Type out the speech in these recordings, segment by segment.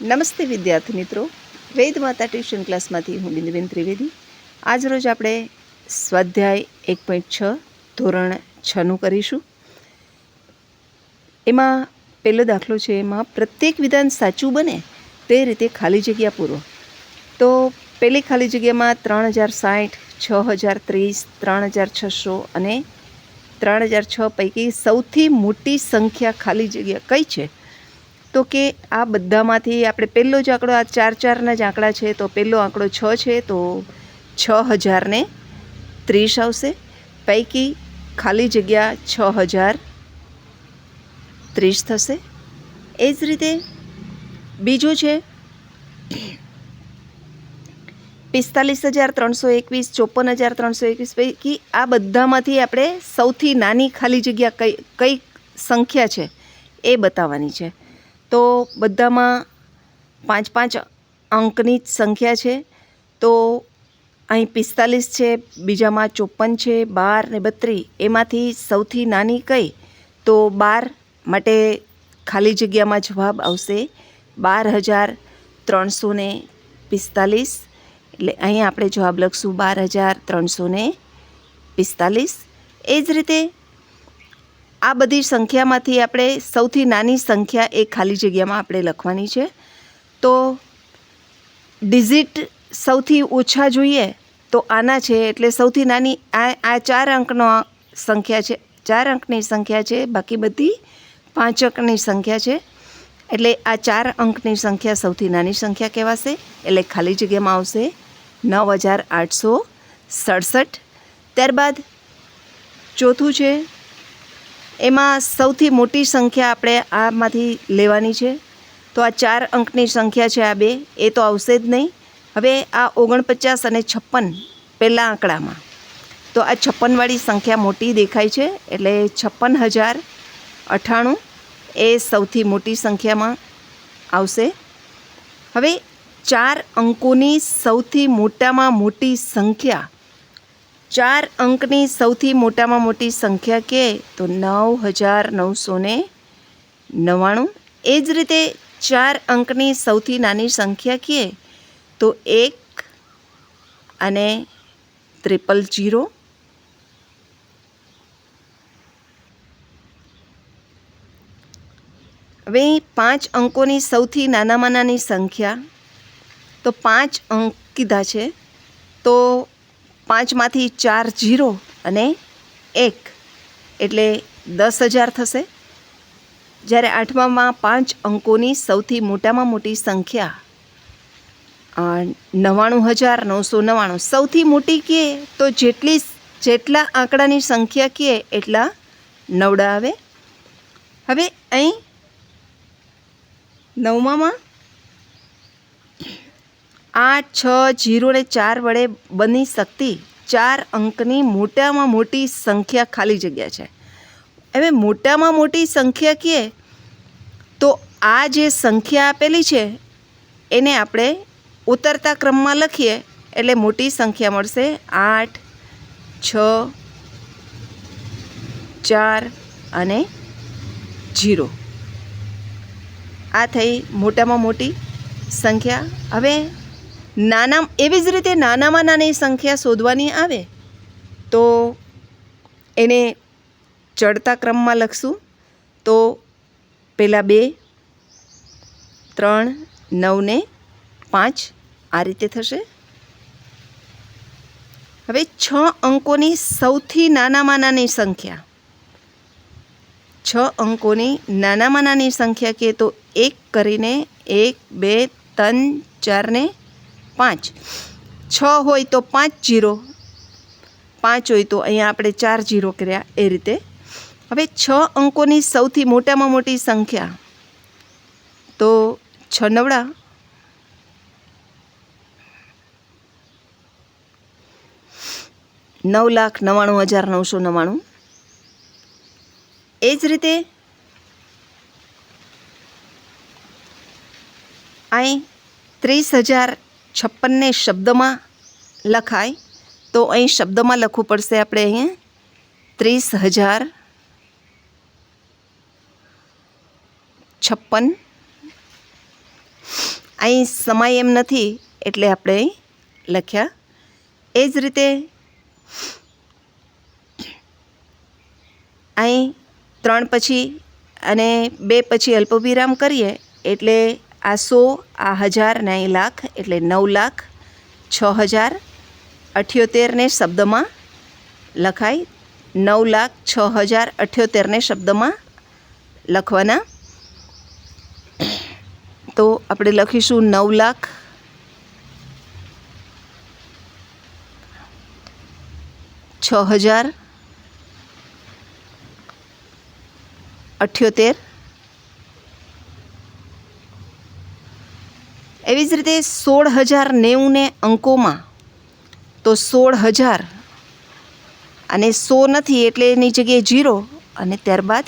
નમસ્તે વિદ્યાર્થી મિત્રો. વેદ માતા ટ્યુશન ક્લાસમાંથી હું બિંદુબેન ત્રિવેદી. આજ રોજ આપણે સ્વાધ્યાય એક પોઈન્ટ છ, ધોરણ છનું કરીશું. એમાં પહેલો દાખલો છે એમાં પ્રત્યેક વિધાન સાચું બને તે રીતે ખાલી જગ્યા પૂરો. તો પહેલી ખાલી જગ્યામાં ત્રણ હજાર સાઠ, છ હજાર ત્રીસ, ત્રણ હજાર છસો અને ત્રણ હજાર છ પૈકી સૌથી મોટી સંખ્યા ખાલી જગ્યા કઈ છે? તો કે આ બધામાંથી આપણે પહેલો જ આંકડો, આ ચાર ચારના જ આંકડા છે, તો પહેલો આંકડો છ છે, તો છ હજારને ત્રીસ આવશે. પૈકી ખાલી જગ્યા છ હજાર ત્રીસ થશે. એ જ રીતે બીજું છે પિસ્તાલીસ હજાર ત્રણસો એકવીસ, ચોપન હજાર ત્રણસો એકવીસ, પૈકી આ બધામાંથી આપણે સૌથી નાની ખાલી જગ્યા કઈ કઈ સંખ્યા છે એ બતાવવાની છે. તો બધામાં પાંચ પાંચ અંકની જ સંખ્યા છે. તો અહીં પિસ્તાલીસ છે, બીજામાં ચોપન છે, બાર ને બત્રીસ. એમાંથી સૌથી નાની કઈ? તો બાર માટે ખાલી જગ્યામાં જવાબ આવશે બાર હજાર ત્રણસો ને પિસ્તાલીસ. એટલે અહીં આપણે જવાબ લખશું બાર હજાર ત્રણસો પિસ્તાલીસ. એ જ રીતે આ બધી સંખ્યામાંથી આપણે સૌથી નાની સંખ્યા એ ખાલી જગ્યામાં આપણે લખવાની છે. તો ડિઝિટ સૌથી ઓછા જોઈએ તો આના છે, એટલે સૌથી નાની આ આ ચાર અંકનો સંખ્યા છે, ચાર અંકની સંખ્યા છે, બાકી બધી પાંચ અંકની સંખ્યા છે. એટલે આ ચાર અંકની સંખ્યા સૌથી નાની સંખ્યા કહેવાશે, એટલે ખાલી જગ્યામાં આવશે નવ હજાર આઠસો સડસઠ. ત્યારબાદ ચોથું છે એમાં સૌથી મોટી સંખ્યા આપણે આમાંથી લેવાની છે. તો આ ચાર અંકની સંખ્યા છે આ બે, એ તો આવશે જ નહીં. હવે આ ઓગણપચાસ અને છપ્પન પહેલાં આંકડામાં. તો આ છપ્પનવાળી સંખ્યા મોટી દેખાય છે, એટલે છપ્પન હજાર અઠ્ઠાણું એ સૌથી મોટી સંખ્યામાં આવશે. હવે ચાર અંકોની સૌથી મોટામાં મોટી સંખ્યા ચાર અંકની સૌથી મોટામાં મોટી સંખ્યા કે તો નવ હજાર નવસો ને નવ્વાણું. એ જ રીતે ચાર અંકની સૌથી નાની સંખ્યા કહીએ તો એક અને ત્રિપલ જીરો. હવે પાંચ અંકોની સૌથી નાનામાં નાની સંખ્યા તો પાંચ અંક કીધા છે તો પાંચમાંથી ચાર જીરો અને એક. એટલે દસ હજાર થશે. જ્યારે આઠમામાં પાંચ અંકોની સૌથી મોટામાં મોટી સંખ્યા નવ્વાણું હજાર નવસો નવ્વાણું. સૌથી મોટી કહે તો જેટલી જેટલા આંકડાની સંખ્યા કહે એટલા નવડા આવે. હવે અહીં નવમામાં આઠ, છ, જીરો ને ચાર વડે બની શકતી ચાર અંકની મોટામાં મોટી સંખ્યા ખાલી જગ્યા છે. હવે મોટામાં મોટી સંખ્યા કહીએ તો આ જે સંખ્યા આપેલી છે, એને આપણે ઉતરતા ક્રમમાં લખીએ, એટલે મોટી સંખ્યા મળશે આઠ, છ, ચાર અને જીરો. આ થઈ મોટામાં મોટી સંખ્યા. હવે નાના એવી જ રીતે નાનામાં નાની સંખ્યા શોધવાની આવે, તો એને ચડતા ક્રમમાં લખશું. તો પહેલાં બે, ત્રણ, નવ ને પાંચ આ રીતે થશે. હવે છ અંકોની સૌથી નાનામાં નાની સંખ્યા. છ અંકોની નાનામાં નાની સંખ્યા કે તો એક કરીને એક, બે, ત્રણ ચાર ને પાંચ. છ હોય તો પાંચ જીરો. પાંચ હોય તો અહીંયા આપણે ચાર જીરો કર્યા એ રીતે. હવે છ અંકોની સૌથી મોટામાં મોટી સંખ્યા. તો છ નવડા. નવ લાખ નવ્વાણું હજાર નવસો નવ્વાણું. એ જ રીતે અહીં ત્રીસ હજાર છપ્પનને શબ્દમાં લખાય. તો અહીં શબ્દમાં લખવું પડશે આપણે અહીંયા. ત્રીસ હજાર. છપ્પન. અહીં સમય એમ નથી એટલે આપણે અહીં લખ્યા. એ જ રીતે અહીં ત્રણ પછી અને બે પછી અલ્પવિરામ કરીએ એટલે આ સો આ હજાર ને લાખ એટલે નવ લાખ છ હજાર અઠ્યોતેરને શબ્દમાં લખાય. નવ લાખ છ હજાર અઠ્યોતેરને શબ્દમાં લખવાના. તો આપણે લખીશું નવ લાખ છ હજાર અઠ્યોતેર એવી જ રીતે સોળ હજાર નેવુંને અંકોમાં તો સોળ હજાર અને સો નથી એટલે એની જગ્યાએ જીરો અને ત્યારબાદ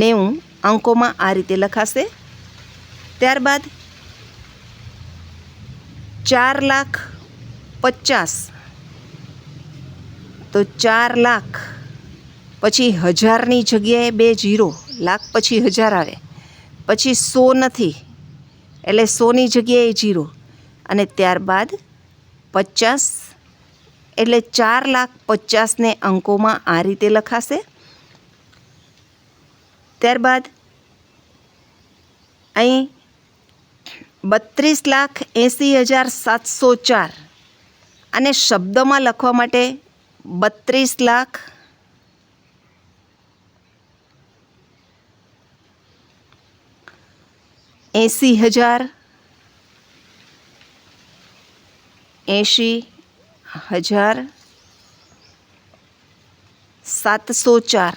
નેવું અંકોમાં આ રીતે લખાશે. ત્યારબાદ ચાર લાખ પચાસ. તો ચાર લાખ પછી હજારની જગ્યાએ બે જીરો, લાખ પછી હજાર આવે. પછી સો નથી. એટલે સોની જગ્યાએ જીરો. અને ત્યારબાદ પચાસ, એટલે ચાર લાખ પચાસને અંકોમાં આ રીતે લખાશે. ત્યારબાદ અહીં બત્રીસ લાખ એંસી હજાર સાતસો ચાર. અને શબ્દમાં લખવા માટે બત્રીસ લાખ એંસી હજાર, એંશી હજાર, સાતસો ચાર.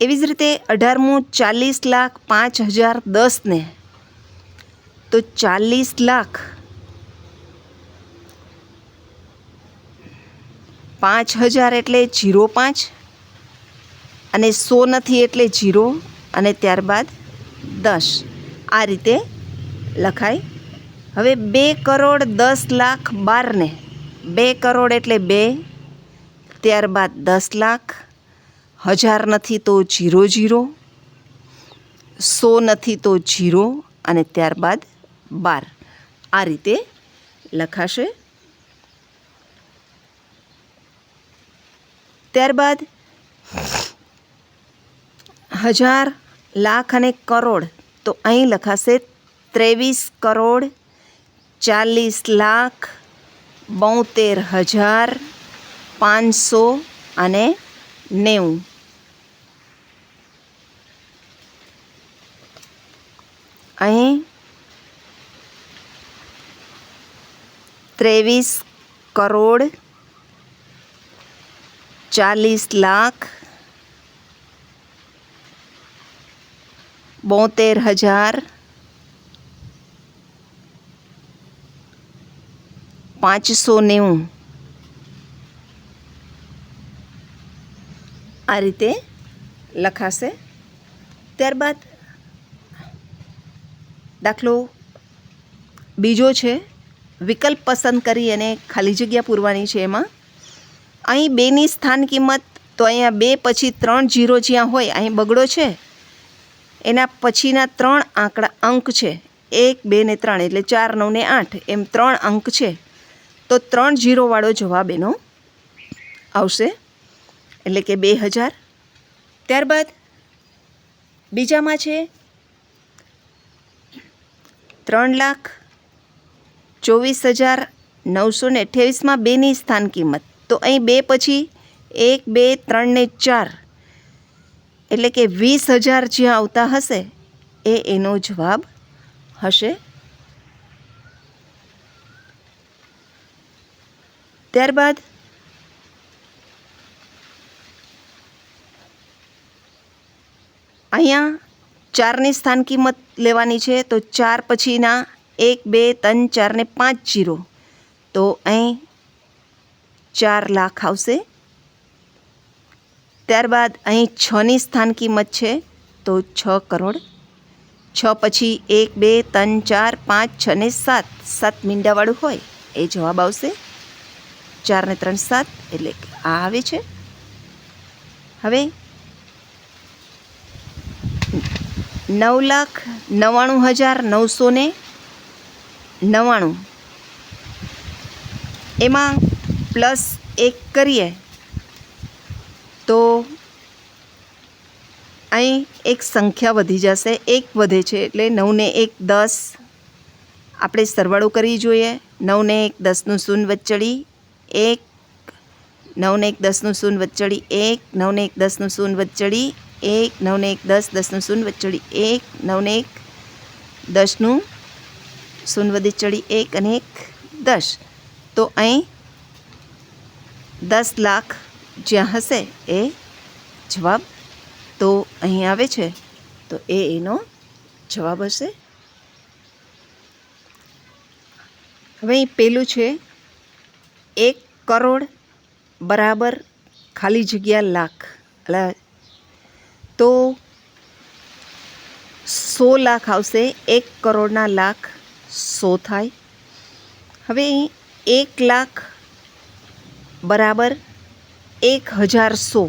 એવી જ રીતે અઢારમું ચાલીસ લાખ પાંચ હજાર દસને તો ચાલીસ લાખ પાંચ હજાર એટલે જીરો પાંચ. અને સો નથી એટલે જીરો અને ત્યારબાદ દસ. આ રીતે લખાય. હવે બે કરોડ દસ લાખ બારને. બે કરોડ એટલે બે, ત્યારબાદ દસ લાખ. હજાર નથી તો જીરો જીરો. સો નથી તો જીરો અને ત્યારબાદ બાર. આ રીતે લખાશે. ત્યારબાદ હજાર, લાખ અને કરોડ. તો અહીં લખાશે ત્રેવીસ કરોડ, ચાલીસ લાખ, બોતેર હજાર, પાંચસો અને નેવું. અહીં ત્રેવીસ કરોડ, ચાલીસ લાખ બોતેર હજાર, પાંચસો નેવું. આ રીતે લખાશે. ત્યારબાદ દાખલો બીજો છે, વિકલ્પ પસંદ કરી અને ખાલી જગ્યા પૂરવાની છે એમાં. અહીં બેની સ્થાન કિંમત તો અહીંયા બે પછી ત્રણ જીરો જ્યાં હોય, અહીં બગડો છે. એના પછીના ત્રણ આંકડા અંક છે. એક, બે ને ત્રણ, એટલે ચાર, નવ ને આઠ. એમ ત્રણ અંક છે. તો ત્રણ જીરોવાળો જવાબ એનો આવશે. એટલે કે બે હજાર. ત્યારબાદ બીજામાં છે ત્રણ લાખ ચોવીસ હજાર નવસો ને અઠ્યાવીસમાં બેની સ્થાન કિંમત. તો અહીં બે પછી એક, બે, ત્રણ ને ચાર. એટલે કે વીસ હજાર જ્યાં આવતા હશે, એ એનો જવાબ હશે. ત્યારબાદ અહીંયા ચારની સ્થાન કિંમત લેવાની છે, તો ચાર પછીના એક, બે, ત્રણ ચારને પાંચ, જીરો. તો અહીં ચાર લાખ આવશે. ત્યારબાદ અહીં છની સ્થાન કિંમત છે, તો છ કરોડ. છ પછી એક, બે, ત્રણ, ચાર, પાંચ, છ ને સાત. સાત મીંડાવાળું હોય, એ જવાબ આવશે. ચાર ને ત્રણ સાત, એટલે આ આવે છે. હવે નવ લાખ નવ્વાણું હજાર નવસો ને નવ્વાણું. એમાં પ્લસ એક કરીએ તો અહીં એક સંખ્યા વધી જશે. એક વધે છે એટલે નવને એક દસ આપણે સરવાળો કરી જોઈએ. નવને એક દસનું શૂન્ય વચ્ચડી એક, નવને એક દસનું શૂન્ય વચ્ચડી એક, નવને એક દસનું શૂન્ય વચ્ચડી એક, નવને એક દસ, દસનું શૂન્ય વચ્ચડી એક, નવને એક દસનું શૂન્ય વચ્ચડી એક અને એક દસ. તો અહીં દસ લાખ જ્યાં હશે એ જવાબ તો અહીં આવે છે. તો એ એનો જવાબ હશે. હવે પેલું છે, એક કરોડ બરાબર ખાલી જગ્યા લાખ. એટલે તો સો લાખ આવશે, એક કરોડના લાખ સો થાય. હવે એક લાખ બરાબર એક હજાર સો.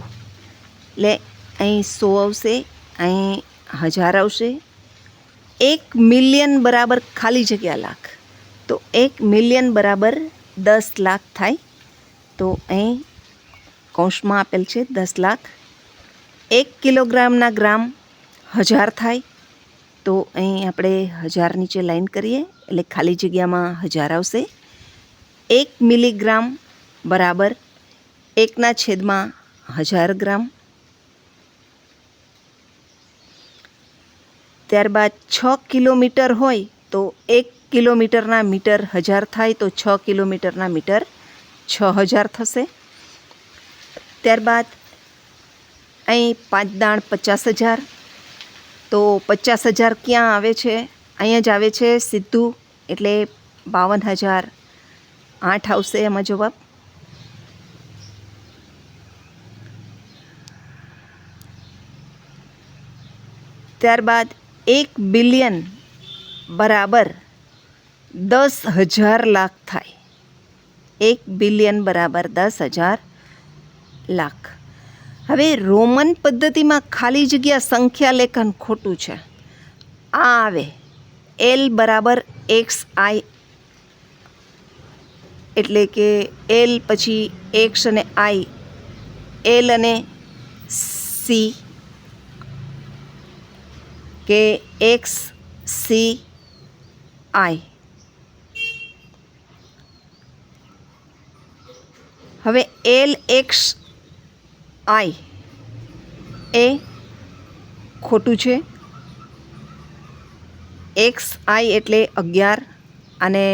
એટલે અહીં સો આવશે, અહીં હજાર આવશે. એક મિલિયન બરાબર ખાલી જગ્યા લાખ. તો એક મિલિયન બરાબર દસ લાખ થાય. તો અહીં કૌંસમાં આપેલ છે દસ લાખ. એક કિલોગ્રામના ગ્રામ હજાર થાય. તો અહીં આપણે હજાર નીચે લાઈન કરીએ, એટલે ખાલી જગ્યામાં હજાર આવશે. એક મિલીગ્રામ બરાબર એકના છેદમાં હજાર ગ્રામ. ત્યારબાદ છ કિલોમીટર હોય તો એક કિલોમીટરના મીટર હજાર થાય તો છ કિલોમીટરના મીટર છ હજાર થશે. ત્યારબાદ અહીં પાંચ દાણ પચાસ હજાર. તો પચાસ હજાર ક્યાં આવે છે? અહીંયા જ આવે છે સીધું એટલે બાવન હજાર. આઠ આવશે એમાં જવાબ. ત્યારબાદ એક બિલિયન બરાબર દસ હજાર લાખ થાય. એક બિલિયન બરાબર દસ હજાર લાખ. હવે રોમન પદ્ધતિમાં ખાલી જગ્યા સંખ્યા લેખન ખોટું છે. આ આવે. એલ બરાબર એક્સ આઈ એટલે કે એલ પછી એક્સ અને આઈ એલ અને સી કે એક્સ સી આઈ. હવે એલ એક્સ આઈ એ ખોટું છે. એક્સ આઈ એટલે અગિયાર અને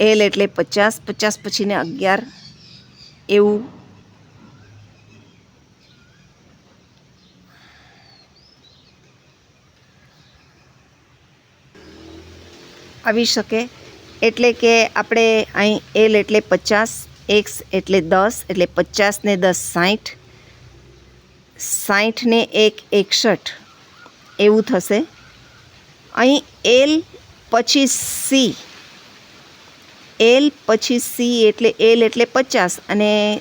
એલ એટલે પચાસ પચાસ પછીને અગિયાર એવું આવી શકે. એટલે કે આપણે અહીં એલ એટલે પચાસ એક્સ એટલે દસ, એટલે પચાસ ને દસ સાઠ સાઠને એક એકસઠ. એવું થશે. અહીં એલ પછી સી એલ પછી સી એટલે એલ એટલે પચાસ. અને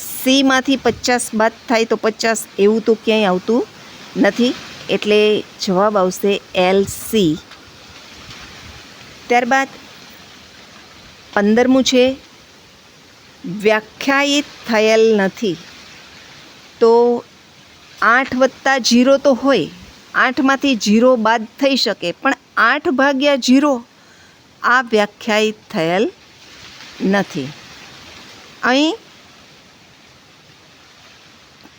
સીમાંથી પચાસ બાદ થાય તો પચાસ એવું તો ક્યાંય આવતું નથી. એટલે જવાબ આવશે એલ સી ત્યારબાદ પંદરમું છે, વ્યાખ્યાયિત થયેલ નથી. તો આઠ વત્તા જીરો તો હોય, આઠમાંથી જીરો બાદ થઈ શકે, પણ આઠ ભાગ્યા જીરો આ વ્યાખ્યાયિત થયેલ નથી. અહીં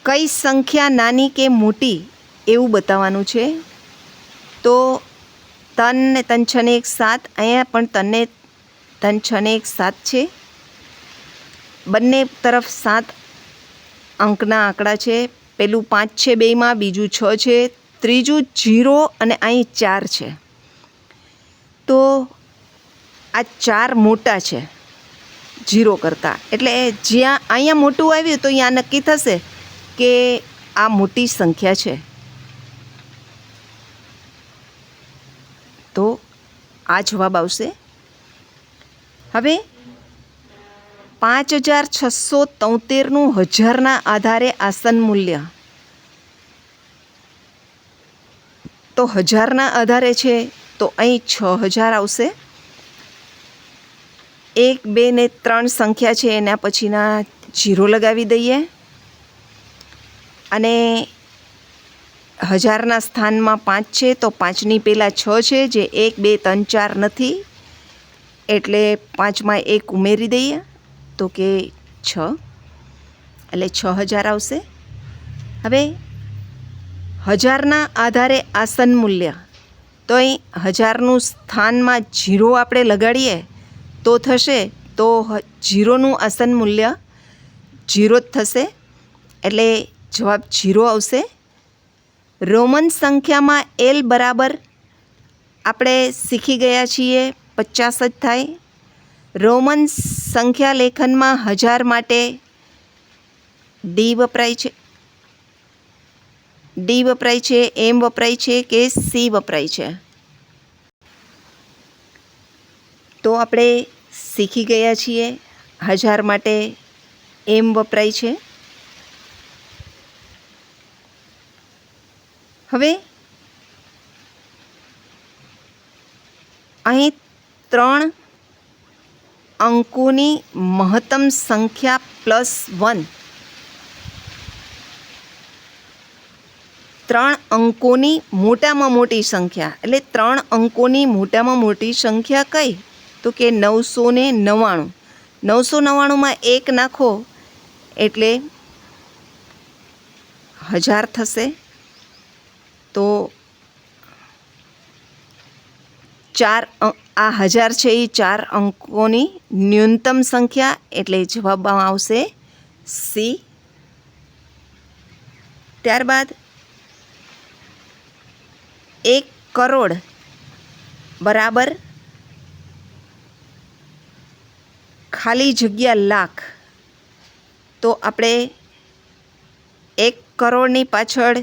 કઈ સંખ્યા નાની કે મોટી એવું બતાવવાનું છે? તો તન ને તન છને એક સાત. અહીંયા પણ તને તન છને એક સાત છે. બંને તરફ સાત અંકના આંકડા છે. પેલું પાંચ છે બેમાં, બીજું છ છે. ત્રીજું જીરો અને અહીં ચાર છે. તો આ ચાર મોટા છે જીરો કરતાં. એટલે જ્યાં અહીંયા મોટું આવ્યું તો અહીંયા નક્કી થશે કે આ મોટી સંખ્યા છે. તો આ જવાબ આવશે. હવે પાંચ હજાર છસો તોતેરનું હજારના આધારે આસન મૂલ્ય. તો હજારના આધારે છે, તો અહીં છ હજાર આવશે. એક, બે ને ત્રણ સંખ્યા છે, એના પછીના જીરો લગાવી દઈએ. અને હજારના સ્થાનમાં પાંચ છે, તો પાંચની પહેલાં છ છે, જે એક, બે, ત્રણ, ચાર નથી. એટલે પાંચમાં એક ઉમેરી દઈએ, તો કે છ. એટલે છ હજાર આવશે. હવે હજારના આધારે આસન મૂલ્ય. તો અહીં હજારનું સ્થાનમાં જીરો આપણે લગાડીએ, તો થશે. તો જીરોનું આસન મૂલ્ય જીરો જ થશે. એટલે જવાબ જીરો આવશે. રોમન સંખ્યામાં એલ બરાબર આપણે શીખી ગયા છીએ, પચાસ જ થાય. રોમન સંખ્યા લેખનમાં હજાર માટે ડી વપરાય છે. ડી વપરાય છે, એમ વપરાય છે કે સી વપરાય છે. તો આપણે શીખી ગયા છીએ, હજાર માટે એમ વપરાય છે. હવે અહીં ત્રણ અંકોની મહત્તમ સંખ્યા પ્લસ વન. ત્રણ અંકોની મોટામાં મોટી સંખ્યા. એટલે ત્રણ અંકોની મોટામાં મોટી સંખ્યા કઈ? તો કે નવસો ને નવ્વાણું. નવસો નવ્વાણુંમાં એક નાખો એટલે હજાર થશે. તો ચાર આ હજાર છે એ ચાર અંકોની ન્યૂનતમ સંખ્યા એટલે જવાબમાં આવશે સી. ત્યારબાદ એક કરોડ બરાબર ખાલી જગ્યા લાખ. તો આપણે એક કરોડની પાછળ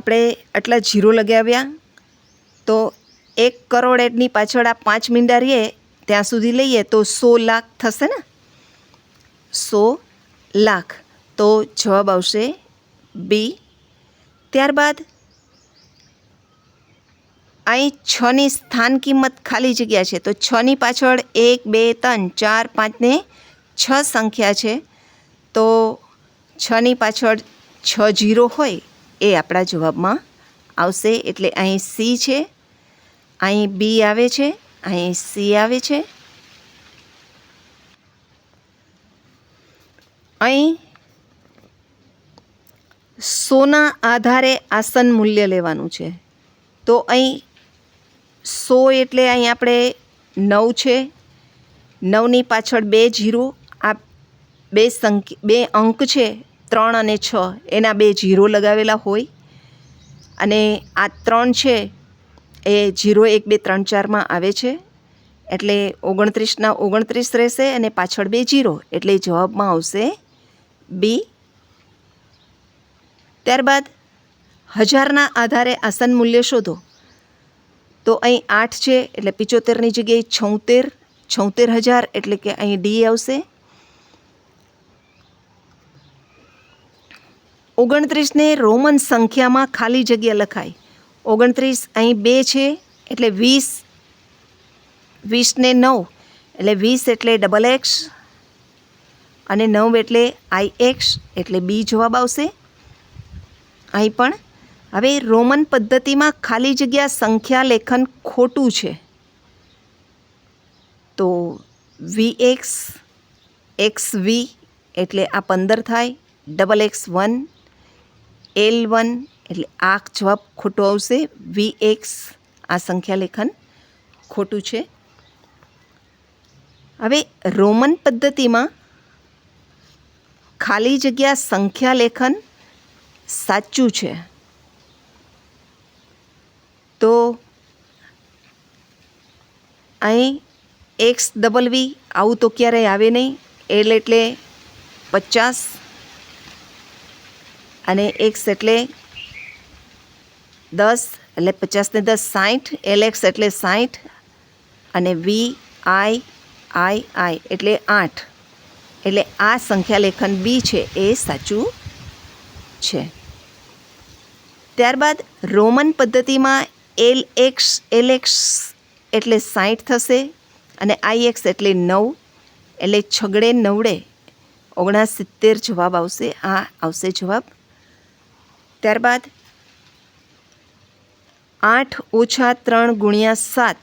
આપણે આટલા જીરો લગાવ્યા, તો એક કરોડ એડની પાછળ આ પાંચ મીંડા રહીએ, ત્યાં સુધી લઈએ તો સો લાખ થશે ને? સો લાખ. તો જવાબ આવશે બી. ત્યારબાદ અહીં છની સ્થાન કિંમત ખાલી જગ્યા છે, તો છની પાછળ એક, બે, ત્રણ, ચાર, પાંચ ને છ સંખ્યા છે. તો છની પાછળ છ જીરો હોય એ આપણા જવાબમાં આવશે. એટલે અહીં સી છે, અહીં બી આવે છે, અહીં સી આવે છે. અહીં સોના આધારે આસન મૂલ્ય લેવાનું છે. તો અહીં સો એટલે અહીં આપણે નવ છે. નવની પાછળ બે જીરો, આ બે સંખ્યા, બે અંક છે. ત્રણ અને છ, એના બે જીરો લગાવેલા હોય. અને આ ત્રણ છે, એ જીરો એક બે ત્રણ ચારમાં આવે છે. એટલે ઓગણત્રીસના ઓગણત્રીસ રહેશે અને પાછળ બે જીરો એટલે જવાબમાં આવશે બી ત્યારબાદ, હજારના આધારે આસન મૂલ્ય શોધો. તો અહીં આઠ છે, એટલે પિચોતેરની જગ્યાએ છોતેર છોતેર હજાર, એટલે કે અહીં ડી આવશે. ઓગણત્રીસને રોમન સંખ્યામાં ખાલી જગ્યા લખાય ઓગણત્રીસ અહીં બે છે, એટલે વીસ, વીસને નવ, એટલે વીસ એટલે ડબલ એક્સ અને નવ એટલે આઈ એક્સ એટલે બી જવાબ આવશે. અહીં પણ હવે રોમન પદ્ધતિમાં ખાલી જગ્યા સંખ્યા લેખન ખોટું છે. તો વી એક્સ એક્સ વી, એટલે આ પંદર થાય. Double X one L one એટલે આ જવાબ ખોટો આવશે. વી એક્સ આ સંખ્યા લેખન ખોટું છે. હવે રોમન પદ્ધતિમાં ખાલી જગ્યા સંખ્યા લેખન સાચું છે. તો અહીં એક્સ ડબલ વી આવું તો ક્યારેય આવે નહીં. એલ એટલે પચાસ અને એક્સ એટલે દસ એટલે પચાસને દસ સાઠ એલ એક્સ એટલે સાઠ અને વી આઈ આઈ આઈ એટલે આઠ. એટલે આ સંખ્યા લેખન બી છે, એ સાચું છે. ત્યારબાદ રોમન પદ્ધતિમાં એલ એક્સ એલ એક્સ એટલે સાઠ થશે અને આઈ એક્સ એટલે નવ, એટલે છગડે નવડે. ઓગણસિત્તેર જવાબ આવશે, આ આવશે જવાબ ત્યારબાદ આઠ ઓછા ત્રણ ગુણ્યા સાત.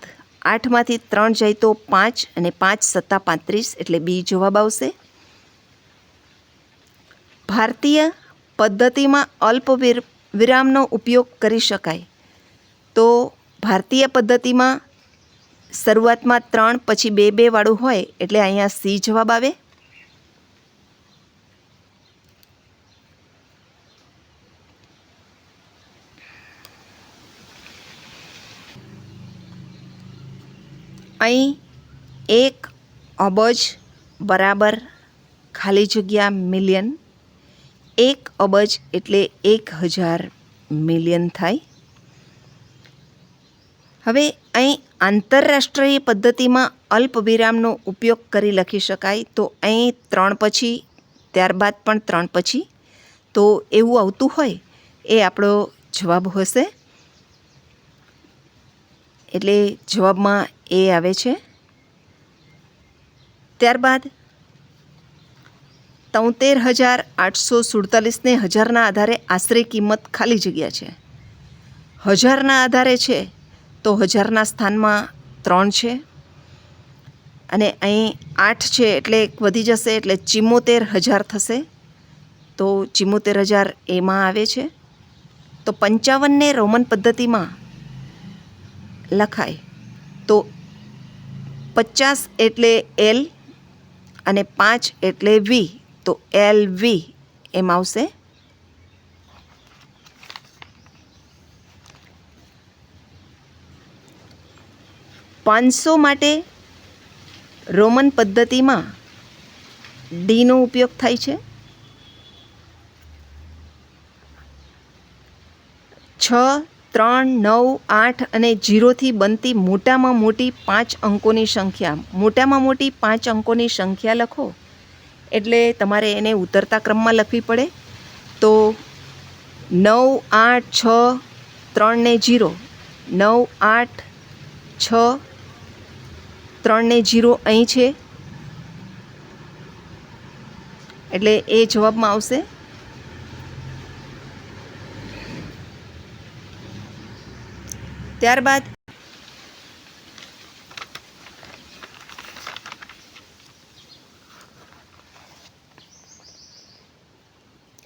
આઠમાંથી ત્રણ જાય તો પાંચ અને પાંચ સત્તા પાંત્રીસ એટલે બી જવાબ આવશે. ભારતીય પદ્ધતિમાં અલ્પ વિર, વિરામનો ઉપયોગ કરી શકાય. તો ભારતીય પદ્ધતિમાં શરૂઆતમાં ત્રણ, પછી બે બે વાળું હોય એટલે અહીંયા સી જવાબ આવે. અહીં એક અબજ બરાબર ખાલી જગ્યા મિલિયન. એક અબજ એટલે એક હજાર મિલિયન થાય. હવે અહીં આંતરરાષ્ટ્રીય પદ્ધતિમાં અલ્પ વિરામનો ઉપયોગ કરી લખી શકાય તો અહીં ત્રણ પછી, ત્યારબાદ પણ ત્રણ પછી. તો એવું આવતું હોય એ આપણો જવાબ હશે. એટલે જવાબમાં એ આવે છે. ત્યારબાદ તોતેર હજાર આઠસો સુડતાલીસને હજારના આધારે આશરે કિંમત ખાલી જગ્યા છે. હજારના આધારે છે તો હજારના સ્થાનમાં ત્રણ છે. અને અહીં આઠ છે એટલે વધી જશે એટલે ચિમ્મોતેર હજાર થશે. તો ચિમ્મોતેર હજાર એમાં આવે છે. તો પંચાવનને રોમન પદ્ધતિમાં લખાય તો પચાસ એટલે એલ અને પાંચ એટલે વી. તો એલ વી એમ આવશે. પાંચસો માટે રોમન પદ્ધતિમાં ડીનો ઉપયોગ થાય છે. છ ત્રણ, નવ, આઠ અને જીરોથી બનતી મોટામાં મોટી પાંચ અંકોની સંખ્યા. મોટામાં મોટી પાંચ અંકોની સંખ્યા લખો. એટલે તમારે એને ઉતરતા ક્રમમાં લખવી પડે. તો નવ, આઠ, છ ત્રણને જીરો. નવ, આઠ, છ ત્રણને જીરો અહીં છે. એટલે એ જવાબમાં આવશે. ત્યારબાદ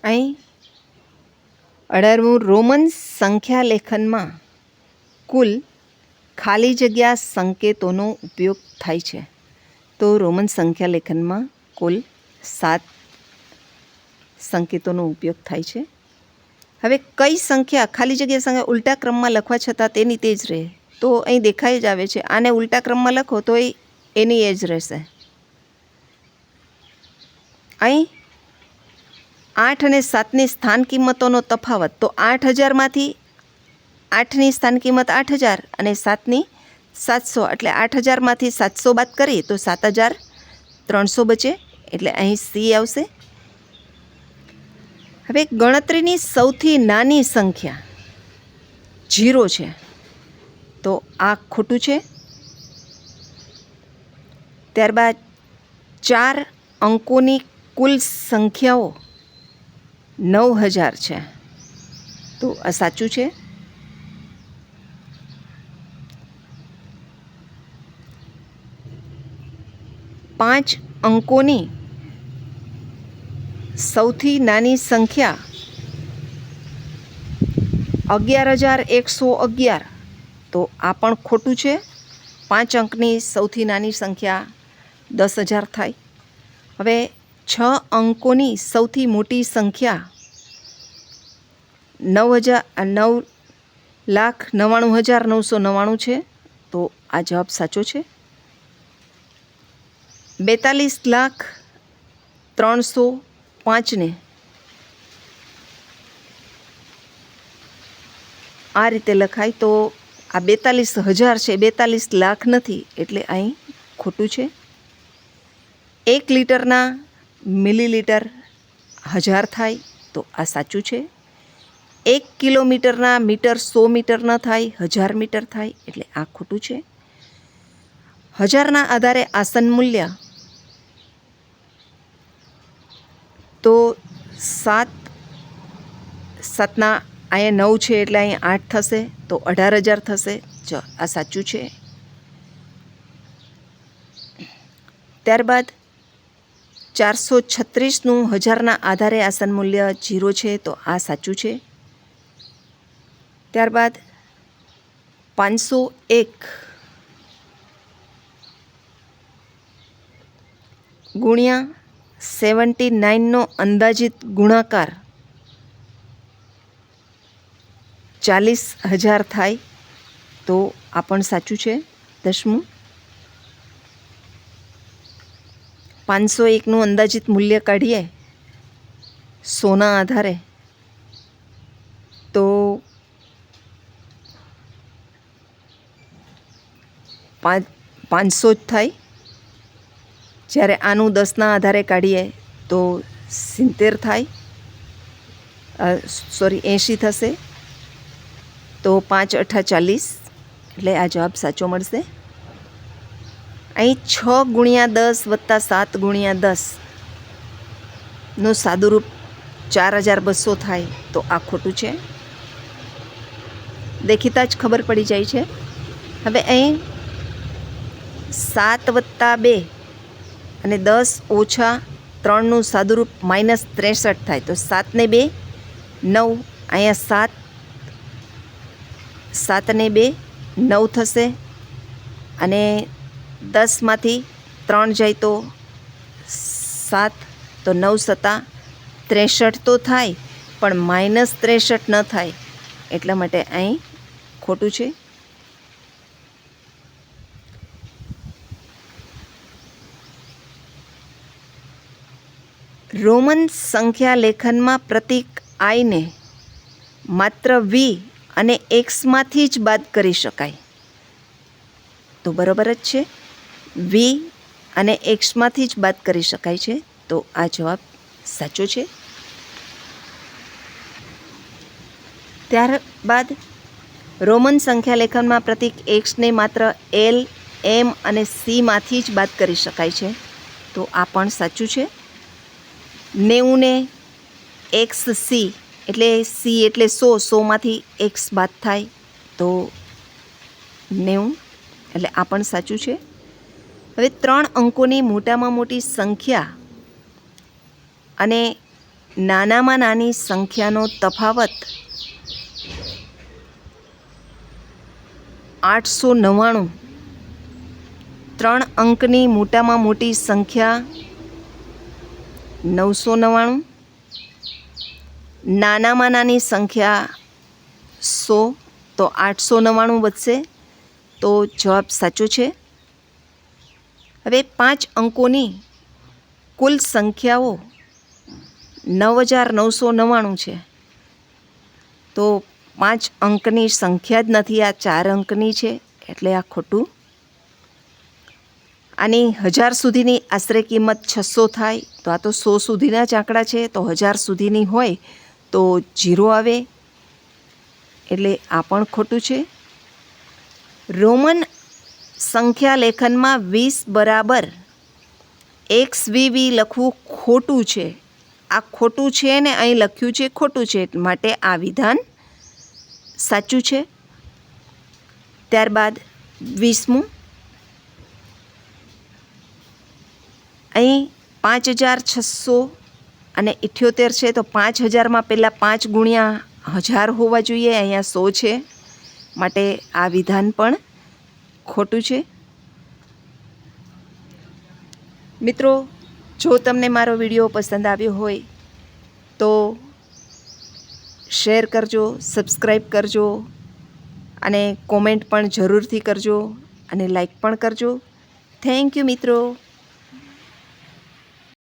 અહીં અઢારમું રોમન સંખ્યા લેખનમાં કુલ ખાલી જગ્યા સંકેતોનો ઉપયોગ થાય છે. તો રોમન સંખ્યા લેખનમાં કુલ સાત સંકેતોનો ઉપયોગ થાય છે. હવે કઈ સંખ્યા ખાલી જગ્યા સંખ્યા ઉલટા ક્રમમાં લખવા છતાં તેની તે જ રહે? તો અહીં દેખાઈ જ આવે છે, આને ઉલટા ક્રમમાં લખો તો એ એની એ જ રહેશે. અહીં આઠ અને સાતની સ્થાન કિંમતોનો તફાવત, તો આઠ હજારમાંથી આઠની સ્થાન કિંમત આઠ હજાર અને સાતની સાતસો, એટલે આઠ હજારમાંથી સાતસો બાદ કરીએ તો સાત હજાર ત્રણસો બચે, એટલે અહીં સી આવશે. હવે ગણતરીની સૌથી નાની સંખ્યા જીરો છે. તો આ ખોટું છે. ત્યારબાદ ચાર અંકોની કુલ સંખ્યાઓ નવ હજાર છે. તો આ સાચું છે? પાંચ અંકોની સૌથી નાની સંખ્યા અગિયાર હજાર એકસો અગિયાર. તો આ પણ ખોટું છે. પાંચ અંકની સૌથી નાની સંખ્યા દસ હજાર થાય. હવે છ અંકોની સૌથી મોટી સંખ્યા નવ હજાર નવ લાખ નવ્વાણું હજાર નવસો નવ્વાણું છે. તો આ જવાબ સાચો છે. બેતાલીસ લાખ ત્રણસો પાંચને. આ રીતે લખાય તો આ બેતાલીસ હજાર છે, બેતાલીસ લાખ નથી, એટલે અહીં ખોટું છે. એક લીટરના મિલીલીટર હજાર થાય તો આ સાચું છે. એક કિલોમીટરના મીટર સો મીટર ન થાય, હજાર મીટર થાય, એટલે આ ખોટું છે. હજારના આધારે આસન મૂલ્ય તો સાત, સાતના અહીંયા નવ છે એટલે અહીંયા આઠ થશે, તો અઢાર હજાર થશે. ચ આ સાચું છે. ત્યારબાદ ચારસો છત્રીસનું હજારના આધારે આસન મૂલ્ય જીરો છે, તો આ સાચું છે. ત્યારબાદ પાંચસો એક ગુણ્યા સેવન્ટી નાઇનનો અંદાજિત ગુણાકાર ચાલીસ હજાર થાય તો આ પણ સાચું છે. દસમું. પાંચસો એકનું અંદાજિત મૂલ્ય કાઢીએ સોના આધારે તો પાંચ પાંચસો જ થાય. જ્યારે આનું દસના આધારે કાઢીએ તો સિત્તેર થાય સોરી, એંશી થશે. તો પાંચ અઠા ચાલીસ, એટલે આ જવાબ સાચો મળશે. અહીં છ ગુણ્યા દસ વત્તા સાત ગુણ્યા દસનું સાદુરૂપ ચાર હજાર બસો થાય તો આ ખોટું છે. દેખીતા જ ખબર પડી જાય છે. હવે અહીં સાત વત્તા બે અને દસ ઓછા ત્રણનું સાદુરૂપ માઇનસ ત્રેસઠ થાય. તો સાતને બે, નવ, અહીંયા સાત, સાતને બે, નવ થશે. અને દસમાંથી ત્રણ જાય તો સાત, તો નવ સત્તા ત્રેસઠ તો થાય, પણ માઇનસ ત્રેસઠ ન થાય. એટલા માટે અહીં ખોટું છે. રોમન સંખ્યા લેખનમાં પ્રતીક આઈને માત્ર વી અને એક્સમાંથી જ બાદ કરી શકાય. તો બરાબર જ છે? વી અને એક્સમાંથી જ બાદ કરી શકાય છે? તો આ જવાબ સાચો છે? ત્યારબાદ રોમન સંખ્યા લેખનમાં પ્રતીક એક્સને માત્ર એલ, એમ અને સીમાંથી જ બાદ કરી શકાય છે. તો આ પણ સાચું છે? નેવુંને એક્સ સી, એટલે સી એટલે સો, સોમાંથી એક્સ બાદ થાય તો નેવું, એટલે આ પણ સાચું છે. હવે ત્રણ અંકોની મોટામાં મોટી સંખ્યા અને નાનામાં નાની સંખ્યાનો તફાવત આઠસો નવ્વાણું. ત્રણ અંકની મોટામાં મોટી સંખ્યા નવસો નવ્વાણું. નાનામાં નાની સંખ્યા સો, તો આઠસો નવ્વાણું વધશે, તો જવાબ સાચો છે. હવે પાંચ અંકોની કુલ સંખ્યાઓ નવ હજાર નવસો નવ્વાણું છે. તો પાંચ અંકની સંખ્યા જ નથી, આ ચાર અંકની છે, એટલે આ ખોટું આની હજાર સુધીની આશરે કિંમત છસો થાય, તો આ તો સો સુધીના જ આંકડા છે, તો હજાર સુધીની હોય તો જીરો આવે. એટલે આ પણ ખોટું છે. રોમન સંખ્યા લેખનમાં વીસ બરાબર એક્સ વી વી લખવું ખોટું છે. આ ખોટું છે ને અહીં લખ્યું છે ખોટું છે માટે આ વિધાન સાચું છે. ત્યારબાદ વીસમું અહીં પાંચ હજાર છસો અને ઇઠ્યોતેર છે તો પાંચ હજારમાં પહેલાં પાંચ ગુણ્યા હજાર હોવા જોઈએ, અહીંયા સો છે. માટે આ વિધાન પણ ખોટું છે. મિત્રો, જો તમને મારો વીડિયો પસંદ આવ્યો હોય, તો શેર કરજો સબસ્ક્રાઈબ કરજો, અને કોમેન્ટ પણ જરૂરથી કરજો, અને લાઈક પણ કરજો. થેન્ક યુ મિત્રો.